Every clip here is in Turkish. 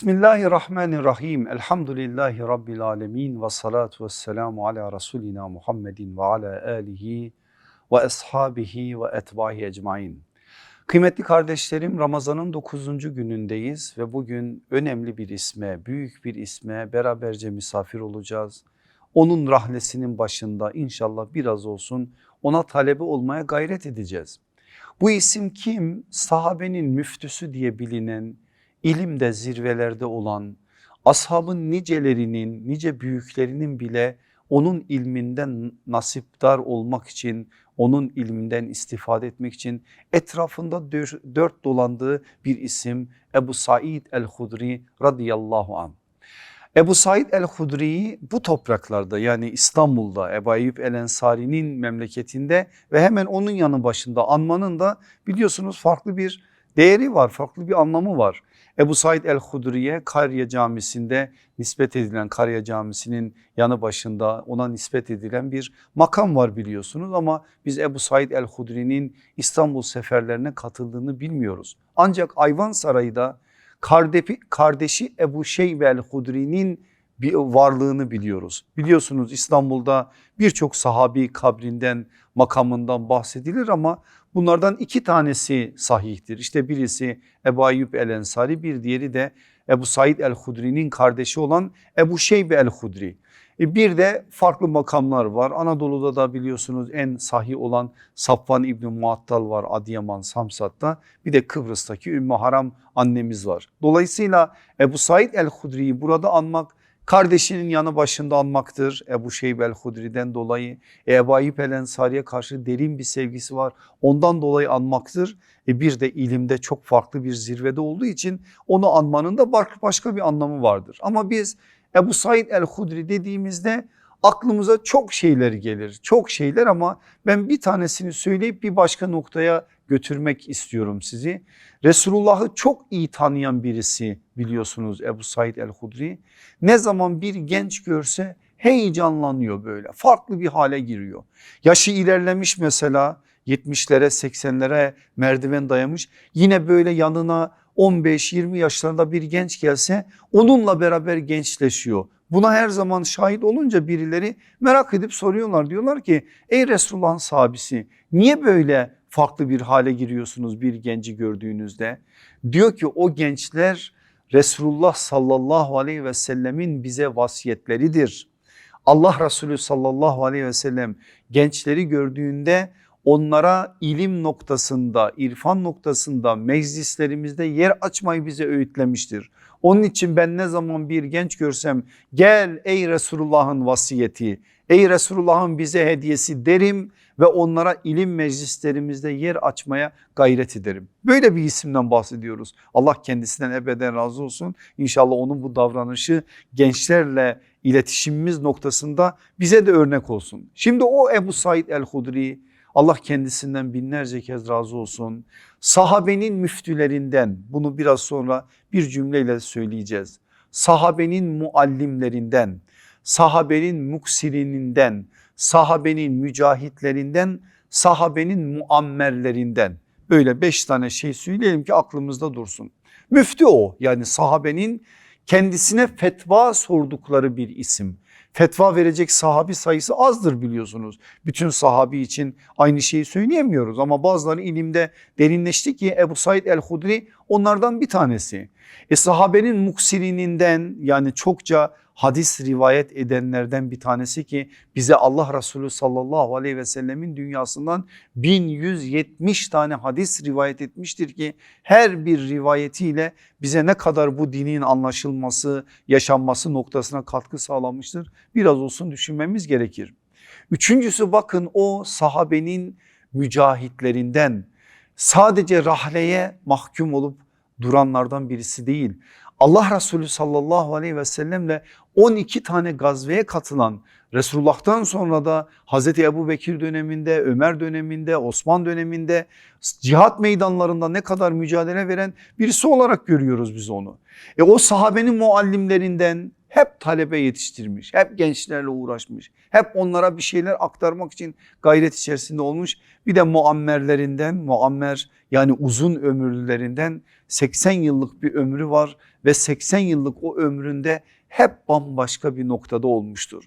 Bismillahirrahmanirrahim. Elhamdülillahi Rabbil alemin ve salatu ve selamu ala Resulina Muhammedin ve ala alihi ve ashabihi ve etbahi ecmain. Kıymetli kardeşlerim Ramazan'ın 9. günündeyiz ve bugün önemli bir isme, büyük bir isme beraberce misafir olacağız. Onun rahlesinin başında inşallah biraz olsun ona talebe olmaya gayret edeceğiz. Bu isim kim? Sahabenin müftüsü diye bilinen, ilimde zirvelerde olan, ashabın nicelerinin, nice büyüklerinin bile onun ilminden nasipdar olmak için, onun ilminden istifade etmek için etrafında dört dolandığı bir isim Ebu Said el-Hudri radıyallahu an. Ebu Said el-Hudri'yi bu topraklarda yani İstanbul'da Ebu Eyyub el-Ensari'nin memleketinde ve hemen onun yanı başında anmanın da biliyorsunuz farklı bir değeri var, farklı bir anlamı var. Ebu Said el-Hudri'ye Karya Camisi'nde nispet edilen Karya Camisi'nin yanı başında ona nispet edilen bir makam var biliyorsunuz ama biz Ebu Said el-Hudri'nin İstanbul seferlerine katıldığını bilmiyoruz. Ancak Ayvansaray'da kardeşi Ebu Şeybe el-Hudri'nin bir varlığını biliyoruz. Biliyorsunuz İstanbul'da birçok sahabi kabrinden makamından bahsedilir ama bunlardan iki tanesi sahihtir. İşte birisi Ebu Ayyub el Ensari bir diğeri de Ebu Said el Hudri'nin kardeşi olan Ebu Şeybe el Hudri. E, bir de farklı makamlar var. Anadolu'da da biliyorsunuz en sahih olan Safvan İbni Muattal var Adıyaman Samsat'ta. Bir de Kıbrıs'taki Ümmü Haram annemiz var. Dolayısıyla Ebu Said el Hudri'yi burada anmak kardeşinin yanı başında anmaktır Ebu Şeyb el Hudri'den dolayı. Ebu Ayyub el Ensari'ye karşı derin bir sevgisi var ondan dolayı anmaktır. E, bir de ilimde çok farklı bir zirvede olduğu için onu anmanın da başka bir anlamı vardır. Ama biz Ebu Said el Hudri dediğimizde aklımıza çok şeyler gelir çok şeyler ama ben bir tanesini söyleyip bir başka noktaya götürmek istiyorum sizi. Resulullah'ı çok iyi tanıyan birisi biliyorsunuz Ebu Said el-Hudri. Ne zaman bir genç görse heyecanlanıyor böyle farklı bir hale giriyor. Yaşı ilerlemiş mesela 70'lere 80'lere merdiven dayamış yine böyle yanına 15-20 yaşlarında bir genç gelse onunla beraber gençleşiyor. Buna her zaman şahit olunca birileri merak edip soruyorlar diyorlar ki ey Resulullah'ın sahabisi niye böyle farklı bir hale giriyorsunuz bir genci gördüğünüzde? Diyor ki o gençler Resulullah sallallahu aleyhi ve sellemin bize vasiyetleridir. Allah Resulü sallallahu aleyhi ve sellem gençleri gördüğünde onlara ilim noktasında, irfan noktasında meclislerimizde yer açmayı bize öğütlemiştir. Onun için ben ne zaman bir genç görsem gel ey Resulullah'ın vasiyeti, ey Resulullah'ın bize hediyesi derim ve onlara ilim meclislerimizde yer açmaya gayret ederim. Böyle bir isimden bahsediyoruz. Allah kendisinden ebeden razı olsun. İnşallah onun bu davranışı gençlerle iletişimimiz noktasında bize de örnek olsun. Şimdi o Ebu Said el-Hudri Allah kendisinden binlerce kez razı olsun. Sahabenin müftülerinden bunu biraz sonra bir cümleyle söyleyeceğiz. Sahabenin muallimlerinden, sahabenin muksirininden, sahabenin mücahitlerinden, sahabenin muammerlerinden böyle beş tane şey söyleyelim ki aklımızda dursun. Müftü o yani sahabenin kendisine fetva sordukları bir isim fetva verecek sahabi sayısı azdır biliyorsunuz. Bütün sahabi için aynı şeyi söyleyemiyoruz ama bazıları ilimde derinleşti ki Ebu Said el-Hudri onlardan bir tanesi. E sahabenin muksirininden yani çokça hadis rivayet edenlerden bir tanesi ki bize Allah Resulü sallallahu aleyhi ve sellemin dünyasından 1170 tane hadis rivayet etmiştir ki her bir rivayetiyle bize ne kadar bu dinin anlaşılması yaşanması noktasına katkı sağlamıştır biraz olsun düşünmemiz gerekir. Üçüncüsü bakın o sahabenin mücahitlerinden sadece rahleye mahkum olup duranlardan birisi değil. Allah Resulü sallallahu aleyhi ve sellemle 12 tane gazveye katılan Resulullah'tan sonra da Hazreti Ebu Bekir döneminde, Ömer döneminde, Osman döneminde cihat meydanlarında ne kadar mücadele veren birisi olarak görüyoruz biz onu. E o sahabenin muallimlerinden hep talebe yetiştirmiş, hep gençlerle uğraşmış, hep onlara bir şeyler aktarmak için gayret içerisinde olmuş. Bir de muammerlerinden, muammer yani uzun ömürlülerinden 80 yıllık bir ömrü var ve 80 yıllık o ömründe hep bambaşka bir noktada olmuştur.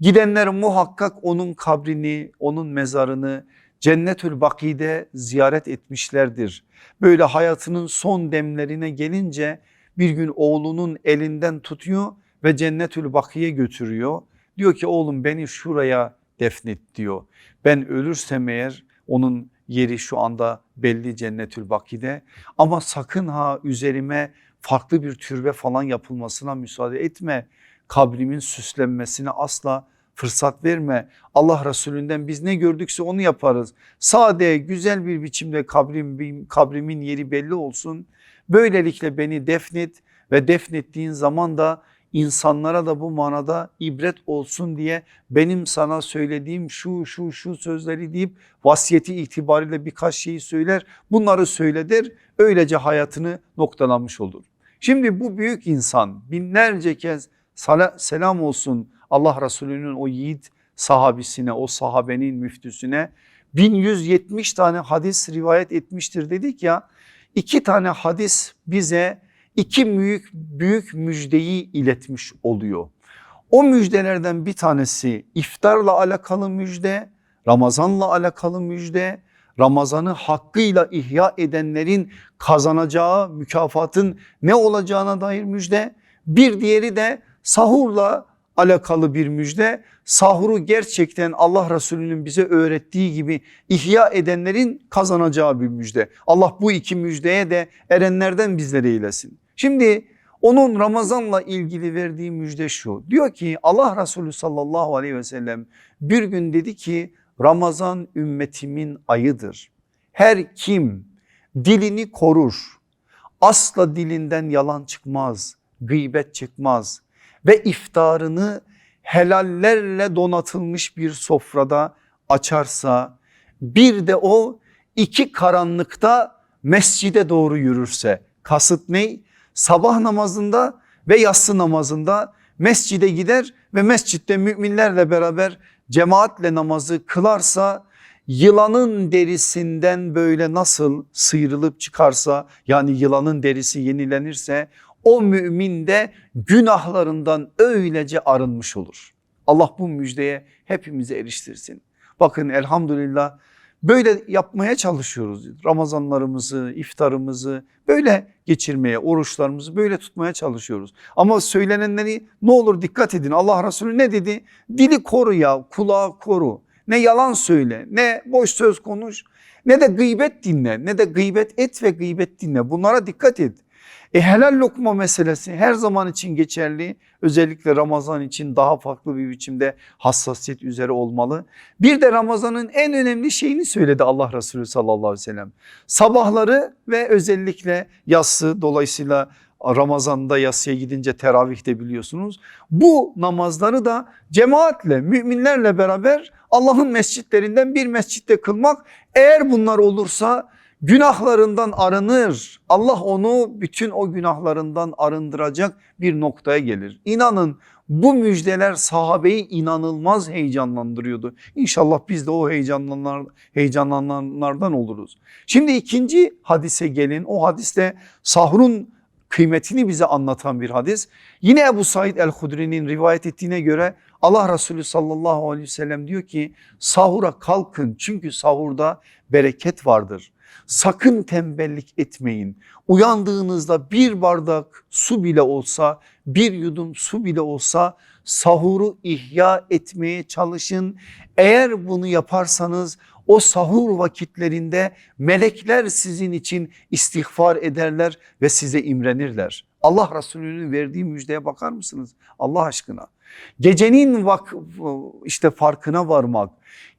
Gidenler muhakkak onun kabrini, onun mezarını Cennetül Baki'de ziyaret etmişlerdir. Böyle hayatının son demlerine gelince bir gün oğlunun elinden tutuyor ve Cennetül Baki'ye götürüyor. Diyor ki oğlum beni şuraya defnet diyor. Ben ölürsem eğer onun yeri şu anda belli Cennetül Baki'de ama sakın ha üzerime farklı bir türbe falan yapılmasına müsaade etme. Kabrimin süslenmesine asla fırsat verme. Allah Resulünden biz ne gördükse onu yaparız. Sade güzel bir biçimde kabrim, kabrimin yeri belli olsun. Böylelikle beni defnet ve defnettiğin zaman da insanlara da bu manada ibret olsun diye benim sana söylediğim şu şu şu sözleri deyip vasiyeti itibariyle birkaç şeyi söyler. Bunları söyledir öylece hayatını noktalamış olur. Şimdi bu büyük insan binlerce kez selam olsun Allah Resulü'nün o yiğit sahabisine o sahabenin müftüsüne 1170 tane hadis rivayet etmiştir dedik ya. iki tane hadis bize iki büyük büyük müjdeyi iletmiş oluyor. O müjdelerden bir tanesi iftarla alakalı müjde, Ramazanla alakalı müjde, Ramazan'ı hakkıyla ihya edenlerin kazanacağı mükafatın ne olacağına dair müjde. Bir diğeri de sahurla alakalı bir müjde. Sahuru gerçekten Allah Resulü'nün bize öğrettiği gibi ihya edenlerin kazanacağı bir müjde. Allah bu iki müjdeye de erenlerden bizleri eylesin. Şimdi onun Ramazan'la ilgili verdiği müjde şu. Diyor ki Allah Resulü sallallahu aleyhi ve sellem bir gün dedi ki Ramazan ümmetimin ayıdır. Her kim dilini korur, asla dilinden yalan çıkmaz, gıybet çıkmaz ve iftarını helallerle donatılmış bir sofrada açarsa bir de o iki karanlıkta mescide doğru yürürse kasıt ne? Sabah namazında ve yatsı namazında mescide gider ve mescitte müminlerle beraber cemaatle namazı kılarsa yılanın derisinden böyle nasıl sıyrılıp çıkarsa yani yılanın derisi yenilenirse o mümin de günahlarından öylece arınmış olur. Allah bu müjdeye hepimize eriştirsin. Bakın elhamdülillah böyle yapmaya çalışıyoruz. Ramazanlarımızı, iftarımızı böyle geçirmeye, oruçlarımızı böyle tutmaya çalışıyoruz. Ama söylenenleri ne olur dikkat edin. Allah Resulü ne dedi? Dili koru ya, kulağı koru. Ne yalan söyle, ne boş söz konuş, ne de gıybet dinle, ne de gıybet et ve gıybet dinle. Bunlara dikkat et. E helal lokma meselesi her zaman için geçerli. Özellikle Ramazan için daha farklı bir biçimde hassasiyet üzere olmalı. Bir de Ramazan'ın en önemli şeyini söyledi Allah Resulü sallallahu aleyhi ve sellem. Sabahları ve özellikle yatsı dolayısıyla Ramazan'da yatsıya gidince teravihte biliyorsunuz. Bu namazları da cemaatle müminlerle beraber Allah'ın mescitlerinden bir mescitte kılmak eğer bunlar olursa günahlarından arınır. Allah onu bütün o günahlarından arındıracak bir noktaya gelir. İnanın bu müjdeler sahabeyi inanılmaz heyecanlandırıyordu. İnşallah biz de o heyecanlanan, heyecanlananlardan oluruz. Şimdi ikinci hadise gelin. O hadiste sahrun kıymetini bize anlatan bir hadis. Yine Ebu Said el-Hudri'nin rivayet ettiğine göre Allah Resulü sallallahu aleyhi ve sellem diyor ki sahura kalkın çünkü sahurda bereket vardır. Sakın tembellik etmeyin. Uyandığınızda bir bardak su bile olsa, bir yudum su bile olsa sahuru ihya etmeye çalışın. Eğer bunu yaparsanız o sahur vakitlerinde melekler sizin için istiğfar ederler ve size imrenirler. Allah Resulü'nün verdiği müjdeye bakar mısınız Allah aşkına? Gecenin vak işte farkına varmak,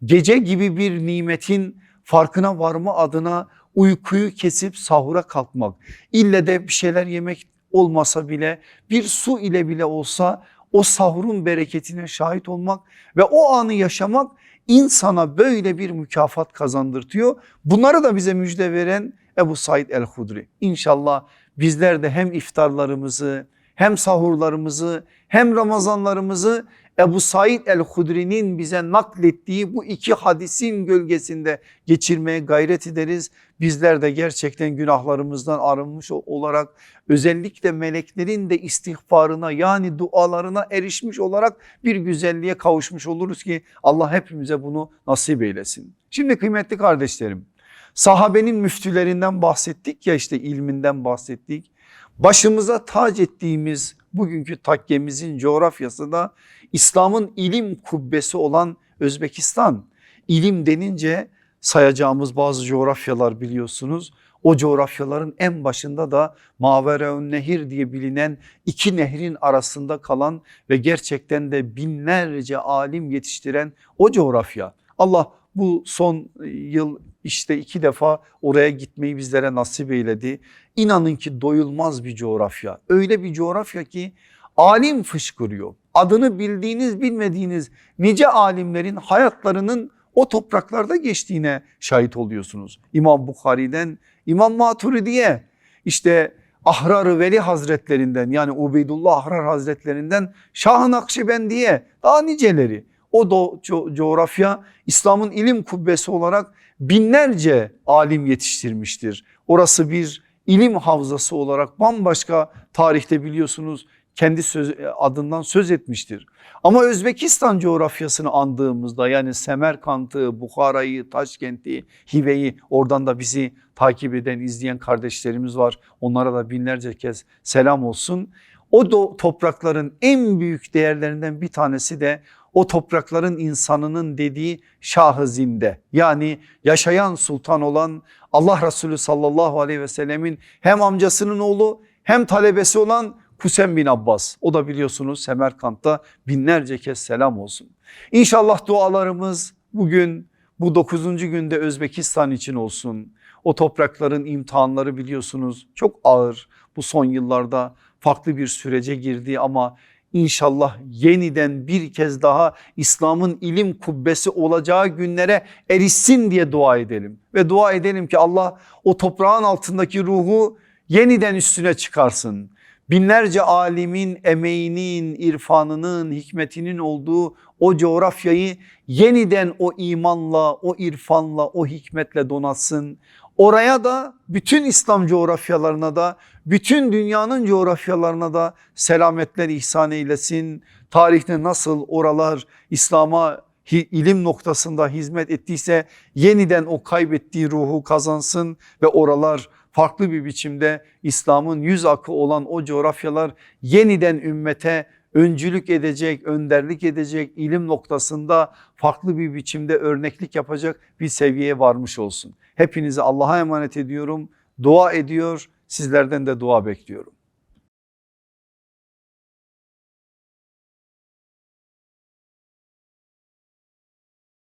gece gibi bir nimetin farkına varma adına uykuyu kesip sahura kalkmak. İlle de bir şeyler yemek olmasa bile bir su ile bile olsa o sahurun bereketine şahit olmak ve o anı yaşamak insana böyle bir mükafat kazandırtıyor. Bunları da bize müjde veren Ebu Said el-Hudri. İnşallah bizler de hem iftarlarımızı hem sahurlarımızı hem Ramazanlarımızı Ebu Said el-Hudri'nin bize naklettiği bu iki hadisin gölgesinde geçirmeye gayret ederiz. Bizler de gerçekten günahlarımızdan arınmış olarak özellikle meleklerin de istihbarına yani dualarına erişmiş olarak bir güzelliğe kavuşmuş oluruz ki Allah hepimize bunu nasip eylesin. Şimdi kıymetli kardeşlerim sahabenin müftülerinden bahsettik ya işte ilminden bahsettik. Başımıza tac ettiğimiz bugünkü takkemizin coğrafyası da İslam'ın ilim kubbesi olan Özbekistan. İlim denince sayacağımız bazı coğrafyalar biliyorsunuz. O coğrafyaların en başında da Mavereun Nehir diye bilinen iki nehrin arasında kalan ve gerçekten de binlerce alim yetiştiren o coğrafya. Allah bu son yıl işte iki defa oraya gitmeyi bizlere nasip eyledi. İnanın ki doyulmaz bir coğrafya. Öyle bir coğrafya ki alim fışkırıyor. Adını bildiğiniz bilmediğiniz nice alimlerin hayatlarının o topraklarda geçtiğine şahit oluyorsunuz. İmam Bukhari'den İmam Maturidi'ye işte Ahrar-ı Veli Hazretlerinden yani Ubeydullah Ahrar Hazretlerinden Şah-ı Nakşibendiye daha niceleri. O do, co coğrafya İslam'ın ilim kubbesi olarak binlerce alim yetiştirmiştir. Orası bir ilim havzası olarak bambaşka tarihte biliyorsunuz kendi söz, adından söz etmiştir. Ama Özbekistan coğrafyasını andığımızda yani Semerkant'ı, Bukhara'yı, Taşkent'i, Hive'yi oradan da bizi takip eden, izleyen kardeşlerimiz var. Onlara da binlerce kez selam olsun. O toprakların en büyük değerlerinden bir tanesi de o toprakların insanının dediği şahı zinde yani yaşayan sultan olan Allah Resulü sallallahu aleyhi ve sellemin hem amcasının oğlu hem talebesi olan Kusem bin Abbas o da biliyorsunuz Semerkant'ta binlerce kez selam olsun. İnşallah dualarımız bugün bu dokuzuncu günde Özbekistan için olsun. O toprakların imtihanları biliyorsunuz çok ağır bu son yıllarda farklı bir sürece girdi ama İnşallah yeniden bir kez daha İslam'ın ilim kubbesi olacağı günlere erişsin diye dua edelim. Ve dua edelim ki Allah o toprağın altındaki ruhu yeniden üstüne çıkarsın. Binlerce alimin emeğinin, irfanının, hikmetinin olduğu o coğrafyayı yeniden o imanla, o irfanla, o hikmetle donatsın. Oraya da bütün İslam coğrafyalarına da bütün dünyanın coğrafyalarına da selametler ihsan eylesin. Tarihte nasıl oralar İslam'a ilim noktasında hizmet ettiyse yeniden o kaybettiği ruhu kazansın ve oralar farklı bir biçimde İslam'ın yüz akı olan o coğrafyalar yeniden ümmete öncülük edecek, önderlik edecek, ilim noktasında farklı bir biçimde örneklik yapacak bir seviyeye varmış olsun. Hepinizi Allah'a emanet ediyorum. Dua ediyor, sizlerden de dua bekliyorum.